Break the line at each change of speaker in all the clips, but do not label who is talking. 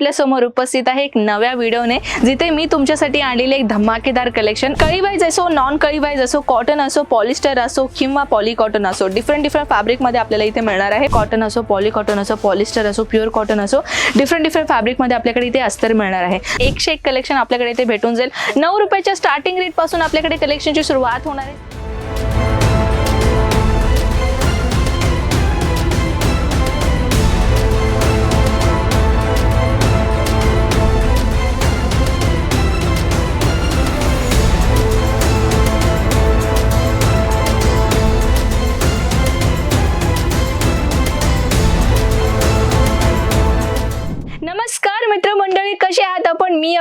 आपल्यासमोर उपस्थित आहे एक नव्या व्हिडिओने जिथे मी तुमच्यासाठी आणलेले एक धमाकेदार कलेक्शन कळीवाईज असो नॉन कळीवाईज असो कॉटन असो पॉलिस्टर असो किंवा पॉली कॉटन असो डिफरंट डिफरंट फॅब्रिकमध्ये आपल्याला इथे मिळणार आहे. कॉटन असो पॉली कॉटन असो पॉलिस्टर असो प्युअर कॉटन असो डिफरंट डिफरंट फॅब्रिकमध्ये आपल्याकडे इथे अस्तर मिळणार आहे. एकशे एक कलेक्शन आपल्याकडे इथे भेटून जाईल. नऊ रुपयाच्या स्टार्टिंग रेटपासून आपल्याकडे कलेक्शनची सुरुवात होणार आहे.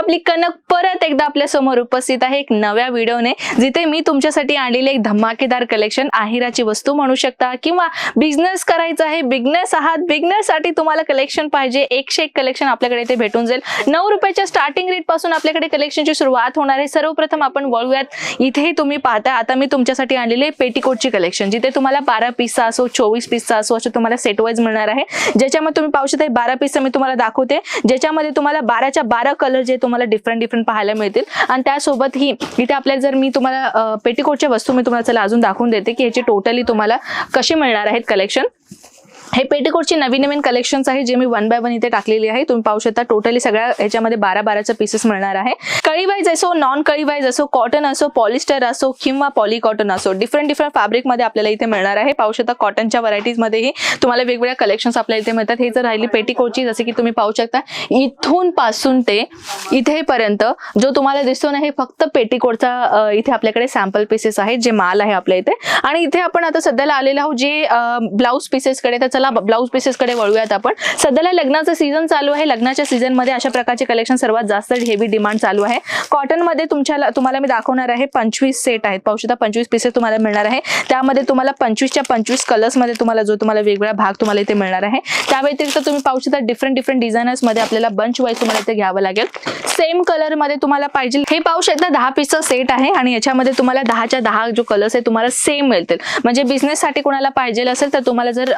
आपली कनक परत एकदा आपल्यासमोर उपस्थित आहे एक नव्या व्हिडिओने जिथे मी तुमच्यासाठी आणलेले एक धमाकेदार कलेक्शन आहिराची वस्तू म्हणू शकता किंवा बिझनेस करायचा आहे बिझनेस आहात बिझनेस साठी तुम्हाला कलेक्शन पाहिजे एकशे एक कलेक्शन आपल्याकडे इथे भेटून जाईल. नऊ रुपयाच्या स्टार्टिंग रेटपासून आपल्याकडे कलेक्शनची सुरुवात होणार आहे. सर्वप्रथम आपण वळूयात. इथेही तुम्ही पाहता आता मी तुमच्यासाठी आणलेले पेटीकोटची कलेक्शन जिथे तुम्हाला बारा पिसचा असो चोवीस पिसचा असो असं तुम्हाला सेट वाईज मिळणार आहे. ज्याच्यामध्ये तुम्ही पाहू शकता बारा पिसा मी तुम्हाला दाखवते. ज्याच्यामध्ये तुम्हाला बाराच्या बारा कलर जे तुम्हाला डिफरंट डिफरंट पाहायला मिळतील. आणि त्यासोबत ही इथे आपल्याला जर मी तुम्हाला पेटीकोटच्या वस्तू मी तुम्हाला चला अजून दाखवून देते की ह्याची टोटली तुम्हाला कशी मिळणार आहेत कलेक्शन हे पेटीकोटचे नवीन नवीन कलेक्शन्स आहे जे मी वन बाय वन इथे टाकलेली आहे. तुम्ही पाहू शकता टोटली सगळ्या ह्याच्यामध्ये बारा बाराच्या पीसेस मिळणार आहे. कळीवाईज असो नॉन कळीवाईज असो कॉटन असो पॉलिस्टर असो किंवा पॉली कॉटन असो डिफरंट डिफरंट फॅब्रिकमध्ये आपल्याला इथे मिळणार आहे. पाहू शकता कॉटनच्या व्हरायटीजमध्येही तुम्हाला वेगवेगळ्या कलेक्शन्स आपल्याला इथे मिळतात. हे जर राहिली पेटीकोटची जसे की तुम्ही पाहू शकता इथून पासून ते इथेपर्यंत जो तुम्हाला दिसतो ना हे फक्त पेटीकोटचा इथे आपल्याकडे सॅम्पल पीसेस आहेत जे माल आहे आपल्या इथे. आणि इथे आपण आता सध्याला आलेलो आहोत जे ब्लाऊज पीसेसकडे त्याचा चला ब्लाऊज पीसेसकडे वळूयात आपण. सध्याला लग्नाचं सीझन चालू आहे. लग्नाच्या सीझनमध्ये अशा प्रकारचे कलेक्शन सर्वात जास्त हेवी डिमांड चालू आहे. कॉटनमध्ये तुमच्या तुम्हाला मी दाखवणार आहे पंचवीस सेट आहेत. पाहू पंचवीस पीसेस तुम्हाला मिळणार आहे. त्यामध्ये तुम्हाला पंचवीसच्या पंचवीस कलर्समध्ये तुम्हाला जो तुम्हाला वेगवेगळा भाग तुम्हाला इथे मिळणार आहे. त्या व्यतिरिक्त तुम्ही पाहू शकता डिफरंट डिफरंट डिझायनर्समध्ये आपल्याला बंच वाईज तुम्हाला इथे घ्यावं लागेल. सेम कलरमध्ये तुम्हाला पाहिजे हे पाहू शकता दहा पीसचा सेट आहे आणि याच्यामध्ये तुम्हाला दहाच्या दहा जो कलर्स आहे तुम्हाला सेम मिळतील. म्हणजे बिझनेससाठी कोणाला पाहिजे असेल तर तुम्हाला जर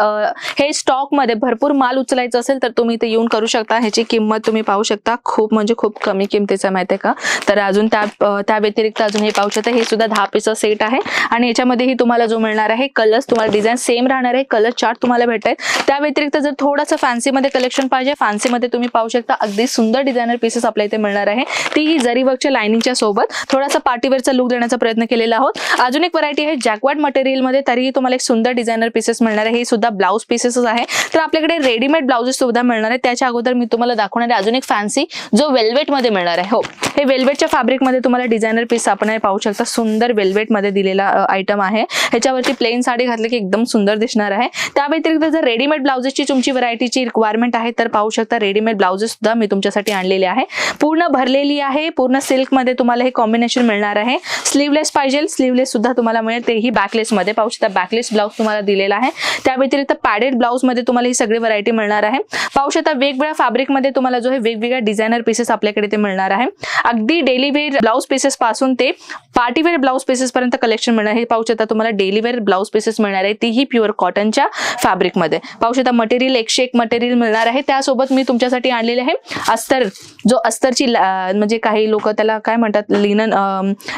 हे स्टॉकमध्ये भरपूर माल उचलायचं असेल तर तुम्ही इथे येऊन करू शकता. ह्याची किंमत तुम्ही पाहू शकता. खूप म्हणजे खूप कमी किमतीचं माहिती आहे का? तर अजून त्या त्या व्यतिरिक्त अजून हे पाहू शकता. हे सुद्धा दहा पीसचा सेट आहे. आणि याच्यामध्येही तुम्हाला जो मिळणार आहे कलर्स तुम्हाला डिझाईन सेम राहणार आहे कलर चार्ट तुम्हाला भेटत आहेत त्या व्यतिरिक्त जर थोडंसं फॅन्सीमध्ये कलेक्शन पाहिजे फॅन्सीमध्ये तुम्ही पाहू शकता अगदी सुंदर डिझायनर पीसेस आपल्या इथे मिळणार आहे. तीही जरी वर्कच्या लाइनिंगच्या सोबत थोडासा पार्टीवेअरचा लुक देण्याचा प्रयत्न केलेला आहोत. अजून एक व्हरायटी आहे जॅकवार्ड मटेरियलमध्ये तरीही तुम्हाला एक सुंदर डिझायनर पीसेस मिळणार आहे. हे सुद्धा ब्लाऊज पीसेसच आहे. तर आपल्याकडे रेडीमेड ब्लाउजेस सुद्धा मिळणार आहे त्याच्या अगोदर मी तुम्हाला दाखवणार आहे अजून एक फॅन्सी जो वेल्वेटमध्ये मिळणार आहे. हो हे वेल्वेटच्या फॅब्रिकमध्ये तुम्हाला डिझायनर पीस आपण हे पाहू शकता. सुंदर वेल्वेटमध्ये दिलेला आयटम आहे. ह्याच्यावरती प्लेन साडी घातली की एकदम सुंदर दिसणार आहे. त्या व्यतिरिक्त जर रेडीमेड ब्लाउजेसची तुमची व्हरायटीची रिक्वायरमेंट आहे तर पाहू शकता रेडीमेड ब्लाउजेस सुद्धा मी तुमच्यासाठी आणलेले आहे. पूर्ण भरलेली आहे पूर्ण सिल्कमध्ये तुम्हाला हे कॉम्बिनेशन मिळणार आहे. स्लीवलेस पाहिजे स्लीवलेस सुद्धा तुम्हाला मिळेल तेही बॅकलेस मध्ये पाहू शकता बॅकलेस ब्लाउज तुम्हाला दिलेला आहे. त्या व्यतिरिक्त पॅडेड ब्लाउजमध्ये तुम्हाला ही सगळी व्हरायटी मिळणार आहे. पाहू शकता वेगवेगळ्या फॅब्रिकमध्ये तुम्हाला जो आहे वेगवेगळ्या डिझायनर पीसेस आपल्याकडे ते मिळणार आहे. अगदी डेली वेअर ब्लाउज पीसेस पासून ते पार्टीवेअर ब्लाउज पीसेस पर्यंत कलेक्शन मिळणार हे पाहू शकता तुम्हाला डेली वेअर ब्लाऊज पीसेस मिळणार आहे. तीही प्युअर कॉटनच्या फॅब्रिकमध्ये पाहू शकता मटेरियल एकशे एक मटेरियल मिळणार आहे. त्यासोबत मी तुमच्यासाठी आणलेले आहे अस्तर. जो अस्तरची म्हणजे काही लोक त्याला काय म्हणतात? लिनन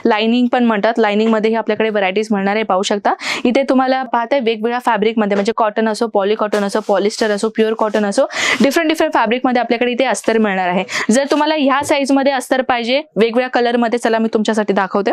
लाइनिंग पण म्हणतात. लाइनिंगमध्येही आपल्याकडे व्हरायटीज मिळणार आहे. पाहू शकता. इथे तुम्हाला पाहताय वेगवेगळ्या फॅब्रिकमध्ये म्हणजे कॉटन असो पॉली कॉटन असो पॉलिस्टर असो प्युअर कॉटन असो डिफरंट डिफरंट फॅब्रिकमध्ये आपल्याकडे इथे अस्तर मिळणार आहे. जर तुम्हाला ह्या साईजमध्ये अस्तर पाहिजे वेगवेगळ्या कलरमध्ये चला मी तुमच्यासाठी दाखवते.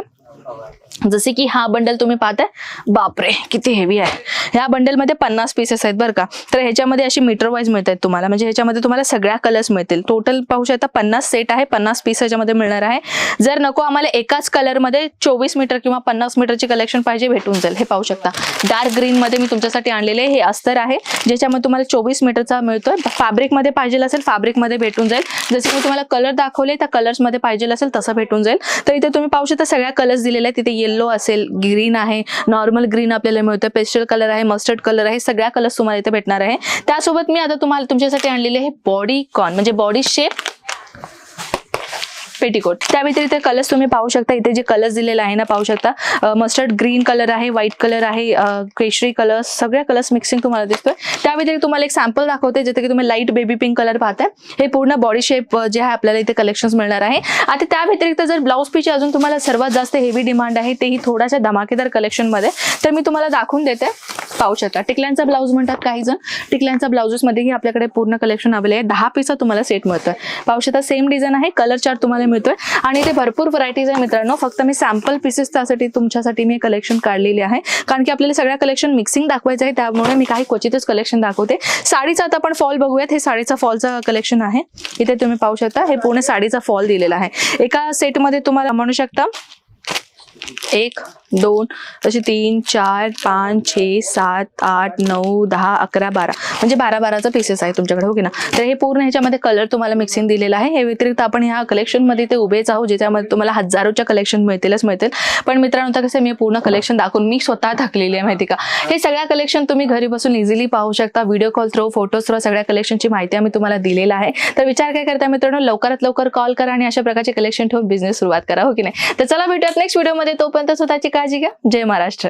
जसे की हा बंडल तुम्ही पाहताय बापरे किती हेवी आहे. ह्या बंडलमध्ये पन्नास पीसेस आहेत बरं का. तर ह्याच्यामध्ये अशी मीटर वाईज मिळत आहेत तुम्हाला. म्हणजे ह्याच्यामध्ये तुम्हाला सगळ्या कलर्स मिळतील. टोटल पाहू शकता पन्नास सेट आहे पन्नास पीस ह्याच्यामध्ये मिळणार आहे. जर नको आम्हाला एकाच कलरमध्ये चोवीस मीटर किंवा पन्नास मीटरची कलेक्शन पाहिजे भेटून जाईल. हे पाहू शकता. डार्क ग्रीनमध्ये मी तुमच्यासाठी आणलेले हे अस्तर आहे ज्याच्यामध्ये तुम्हाला चोवीस मीटरचा मिळतोय. फॅब्रिकमध्ये पाहिजे असेल फॅब्रिकमध्ये भेटून जाईल. जसे मी तुम्हाला कलर दाखवले त्या कलर्समध्ये पाहिजे असेल तसं भेटून जाईल. तर इथे तुम्ही पाहू शकता सगळ्या कलर्स दिलेले तिथे येल्लो असेल ग्रीन आहे नॉर्मल ग्रीन आपल्याला मिळतं पेस्टल कलर आहे मस्टर्ड कलर आहे सगळ्या कलर्स तुम्हाला इथे भेटणार आहे. त्यासोबत मी आता तुम्हाला तुमच्यासाठी आणलेले हे बॉडी कॉन म्हणजे बॉडी शेप पेटीकोट. त्या व्यतिरिक्त कलर्स तुम्ही पाहू शकता. इथे जे कलर्स दिलेले आहे ना पाहू शकता. मस्टर्ड ग्रीन कलर आहे व्हाईट कलर आहे केशरी कलर सगळ्या कलर्स मिक्सिंग तुम्हाला दिसतोय. त्या व्यतिरिक्त तुम्हाला एक सॅम्पल दाखवते जिथे की तुम्ही लाइट बेबी पिंक कलर पाहताय. हे पूर्ण बॉडी शेप जे आहे आपल्याला इथे कलेक्शन मिळणार आहे. आता त्या व्यतिरिक्त जर ब्लाऊज पीची अजून तुम्हाला सर्वात जास्त हेवी डिमांड आहे तेही थोड्याशा धमाकेदार कलेक्शनमध्ये तर मी तुम्हाला दाखवून देते. पाहू शकता. टिकल्यांचा ब्लाऊज म्हणतात काही जण. टिकल्यांचा ब्लाउजेसमध्येही आपल्याकडे पूर्ण कलेक्शन अवेलेबल आहे. दहा पीसचा तुम्हाला सेट मिळतोय. पाहू शकता सेम डिझाईन आहे. कलर चार्ट तुम्हाला मिळतोय. आणि ते भरपूर व्हरायटीज आहे मित्रांनो. फक्त मी सॅम्पल पीसेस त्यासाठी तुमच्यासाठी मी कलेक्शन काढलेली आहे. कारण की आपल्याला सगळ्या कलेक्शन मिक्सिंग दाखवायचं आहे. त्यामुळे मी काही क्वचितच कलेक्शन दाखवते. साडीचा आता आपण फॉल बघूयात. हे साडीचा फॉलचा कलेक्शन आहे. इथे तुम्ही पाहू शकता. हे पूर्ण साडीचा फॉल दिलेला आहे. एका सेटमध्ये तुम्हाला म्हणू शकता एक दोन असे तीन चार पाच छे सात आठ नऊ दहा अकरा बारा. म्हणजे बारा बाराचं पीसेस आहे तुमच्याकडे हो की ना? तर हे पूर्ण ह्याच्यामध्ये कलर तुम्हाला मिक्सिंग दिलेला आहे. हे व्यतिरिक्त आपण ह्या कलेक्शनमध्ये ते उभेच आहोत ज्याच्यामध्ये तुम्हाला हजारोच्या कलेक्शन मिळतीलच मिळतील. पण मित्रांनो तर कसं मी पूर्ण कलेक्शन दाखवून मी स्वतः थकलेली आहे माहिती का? हे सगळ्या कलेक्शन तुम्ही घरी बसून इझिली पाहू शकता. Video call through photos through सगळ्या कलेक्शनची माहिती आम्ही तुम्हाला दिलेला आहे. तर विचार काय करता मित्रांनो लवकरात लवकर कॉल करा आणि अशा प्रकारचे कलेक्शन ठेवून बिझनेस सुरुवात करा हो की नाही? तर चला भेटूयात नेक्स्ट व्हिडिओमध्ये तोपर्यंत स्वतःची કાળજી જય મહારાષ્ટ્ર.